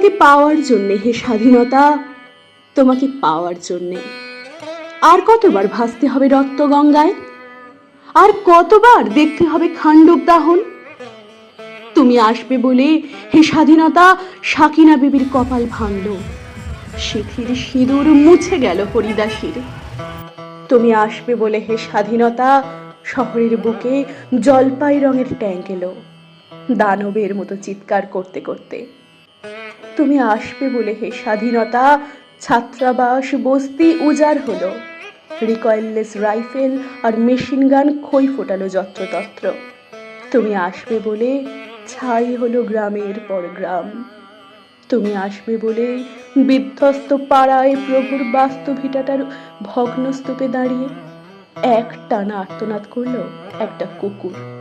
তোমাকে পাওয়ার জন্যে হে স্বাধীনতা, তোমাকে পাওয়ার জন্যে। আর কতবার ভাসতে হবে রক্ত গঙ্গায় আর কতবার দেখতে হবে খান্ডব দাহন? তুমি আসবে বলে হে স্বাধীনতা, সাকিনা বিবির কপাল ভাঙল। সিথির সিঁদুর মুছে গেল হরিদাসীর। তুমি আসবে বলে হে স্বাধীনতা, শহরের বুকে জলপাই রঙের ট্যাঙ্ক এলো। দানবের মতো চিৎকার করতে করতে। তুমি আসবে বলে হে স্বাধীনতা, ছাত্রাবাস, বস্তি উজাড় হলো। রিকয়েললেস রাইফেল আর মেশিন গান খই ফোটালো যত্রতত্র। তুমি আসবে বলে ছাই হলো গ্রামের পর গ্রাম। তুমি আসবে বলে বিধ্বস্ত পাড়ায় প্রভুর বাস্তুভিটাটার ভগ্নস্তূপে দাঁড়িয়ে এক টানা আর্তনাদ করল একটা কুকুর।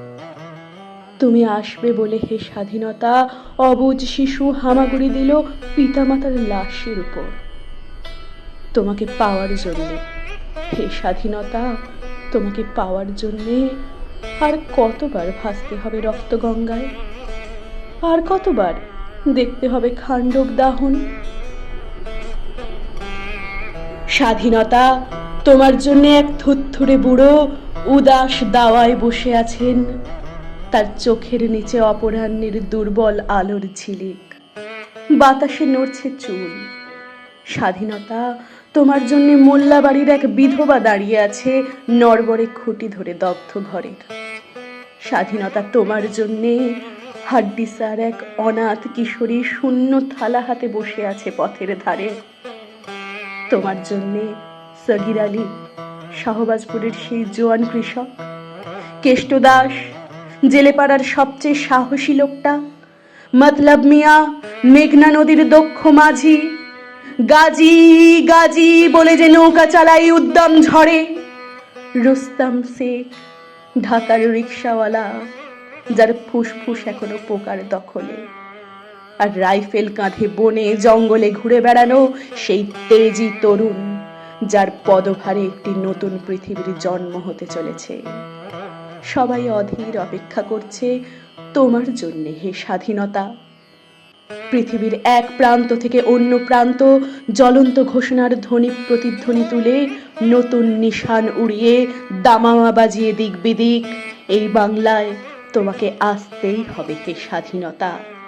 তুমি আসবে বলে হে স্বাধীনতা, অবুজ শিশু হামাগুড়ি দিল পিতামাতার লাশের উপর। তোমাকে পাওয়ার জন্যে, হে স্বাধীনতা, তোমাকে পাওয়ার জন্যে আর কতবার ভাসতে হবে রক্তগঙ্গায় আর কতবার দেখতে হবে খান্ডব দাহন? স্বাধীনতা, তোমার জন্য এক থুত্থুরে বুড়ো উদাস দাওয়ায় বসে আছেন। তার চোখের নিচে অপরাহ্নের দুর্বল আলোর ঝিলিক। বাতাসে নড়ছে চুল। স্বাধীনতা, তোমার জন্য মোল্লাবাড়ির এক বিধবা দাঁড়িয়ে আছে নরবরে খুঁটি ধরে দগ্ধ ঘরের। স্বাধীনতা তোমার জন্যে, হাড্ডিসার এক অনাথ কিশোরী শূন্য থালা হাতে বসে আছে পথের ধারে। তোমার জন্যে সগির আলী, শাহবাজপুরের সেই জোয়ান কৃষক। কেষ্ট দাস জেলেপাড়ার সবচেয়ে সাহসী লোকটা। মতলব মিয়া, মেঘনা নদীর দক্ষ মাঝি। গাজী গাজী বলে যে নৌকা চালাই উদ্যম ঝড়ে। রুস্তাম শেখ, ঢাকার রিক্সাওয়ালা, যার ফুসফুস এখনও পোকার দখলে। আর রাইফেল কাঁধে বনে জঙ্গলে ঘুরে বেড়ানো সেই তেজি তরুণ, যার পদভারে একটি নতুন পৃথিবীর জন্ম হতে চলেছে। সবাই অধীর অপেক্ষা করছে তোমার জন্য হে স্বাধীনতা। পৃথিবীর এক প্রান্ত থেকে অন্য প্রান্ত জ্বলন্ত ঘোষণার ধ্বনি প্রতিধ্বনি তুলে নতুন নিশান উড়িয়ে দামামা বাজিয়ে দিক বিদিক। এই বাংলায় তোমাকে আসতেই হবে হে স্বাধীনতা।